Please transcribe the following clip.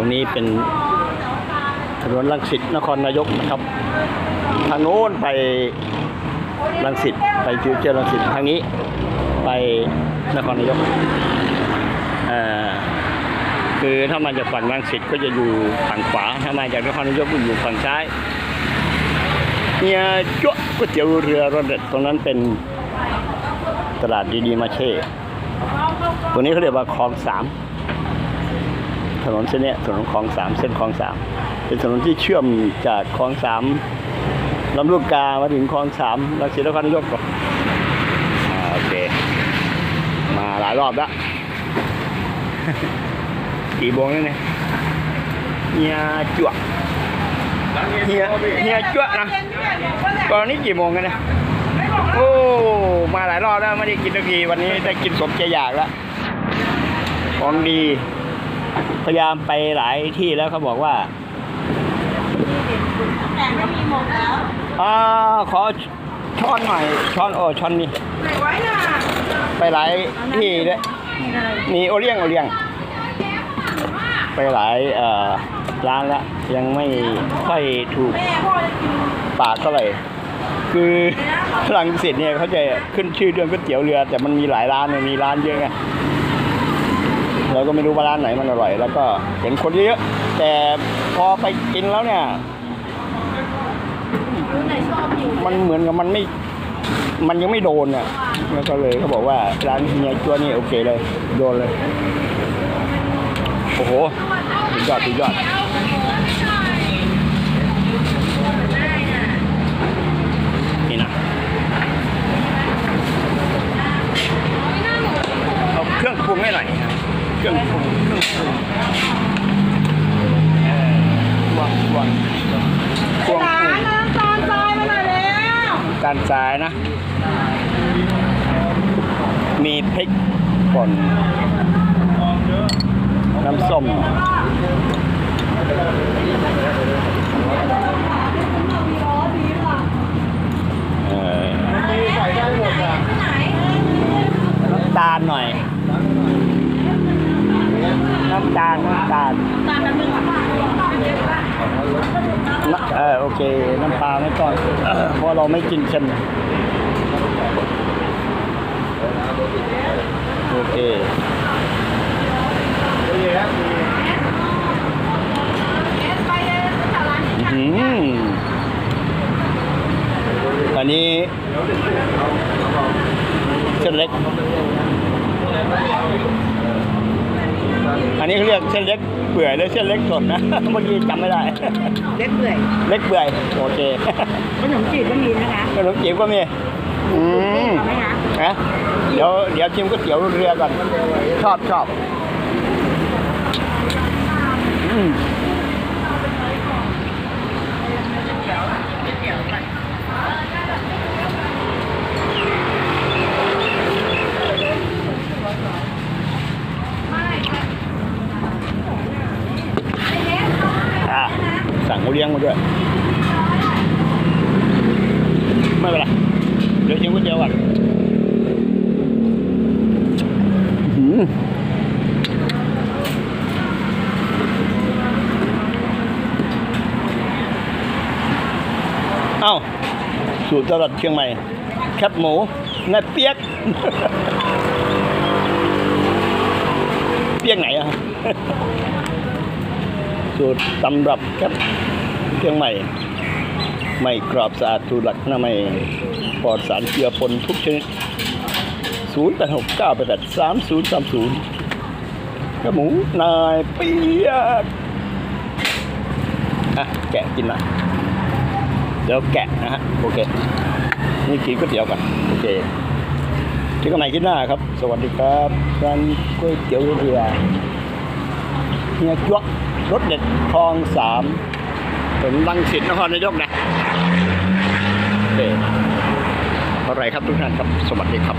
รงนี้เป็นถนนลังสิตนครนายกนะครับทางโน้นไปลังสิตไปฟิวเจอร์ลังสิตทางนี้ไปนครนายกคือถ้ามาจากฝั่งลังสิตก็จะอยู่ฝั่งขวา ถ้ามาจากนครนายกก็อยู่ฝั่งซ้ายเนี่ยจ๊วก๋วยเตี๋ยวเรือรสเด็ดตรงนั้นเป็นตลาดดีๆมาเช่ตรงนี้เขาเรียกว่าคลองสาม ถนนเส้นเนี้ยถนนคลองสามเส้นคลองสามเป็นถนนที่เชื่อมจากคลองสามลำลูกกามาถึงคลองสามลังสิตนครนายกก่อนโอเค มาหลายรอบแล้วกี่โมงแล้วเนี่ยเฮียจั่วเฮียเฮียจั่วนะตอนนี้กี่โมงกันเนี่ยโอ้มาหลายรอบแล้วไม่ได้กินสักทีวันนี้ได้กินสมใจอยากแล้วของดี พยายามไปหลายที่แล้วเขาบอกว่าแต่ไม่มีหมดแล้วอ่าขอช้อนหน่อย ช้อนโอ้ช้อนนี่ไหนไว้น่ะไปหลายที่ด้วยมีโอเลี้ยงโอเลี้ยง ไปหลายเอ่อร้านแล้วยังไม่ค่อยถูกแม่พ่อจะกินปากเท่าไหร่คือฝรั่งเศสเนี่ยเขาจะขึ้นชื่อเรื่องก๋วยเตี๋ยวเรือ แต่มันมีหลายร้านเนี่ยมีร้านเยอะไง เราก็ไม่รู้ว่าร้านไหนมันอร่อย แล้วก็เห็นคนเยอะๆแต่พอไปกินแล้วเนี่ยคนไหนชอบอยู่มันเหมือนกับมันไม่ มันยังไม่โดนอะแล้วก็เลยเขาบอกว่าร้านเฮียจัวนี่โอเคเลย โดนเลย โอ้โหสุดยอดสุดยอดนี่นะเอาเครื่องปรุงให้หน่อย เครื่องปรุงเครื่องปรุงเออวางวางพวงหลาปรุงนน้ำตาลทรายมาหน่อยแล้วการทรายนะ มีพริกป่นน้ำส้มเออใส่ได้หมดอน้ำตาลหน่อย น้ำตาล น้ำตาล ตาลน้ำหนึ่งค่ะ น้ำ เออโอเคน้ำปลาไม่ต้องเออเพราะเราไม่กินเค็มโอเคอันนี้เส้นเล็ก อันนี้เขาเรียกเส้นเล็กเปื่อยหรือเส้นเล็กสดนะ เมื่อกี้จำไม่ได้ เล็กเปื่อยเล็กเปื่อยโอเคขนมจีบก็มีนะคะขนมจีบก็มีอืมเอาไหมคะฮะเดี๋ยวเดี๋ยวชิมก๋วยเตี๋ยวเรือก่อนชอบชอบอืม เขาเลี้ยงมาด้วย ไม่เป็นไรเดี๋ยวชิมก๋วยเตี๋ยวก่อนอื้อหือเอ้า สูตรตลาดเชียงใหม่ แคบหมูงาเปียก เปียกไหนอะสูตรตำรับแคบ เชียงใหม่ ไม่กรอบสะอาดถูหลักอนามัยปลอดสารเจือปนทุกชนิด 0 8 6 9 8 8 3 0 3 0กระหมูนายเปียกอะแกะกินน่อยเดี๋ยวแกะนะฮะ โอเค นี่กินก๋วยเตี๋ยวก่อนโอเคเจอกันใหม่คลิปหน้าครับ สวัสดีครับร้านก๋วยเตี๋ยวเรือเฮียจ้วกรสเด็ดคลองสาม ถนนลังสิตนครนายกนะโอเคอะไรครับทุกท่านครับ สวัสดีครับ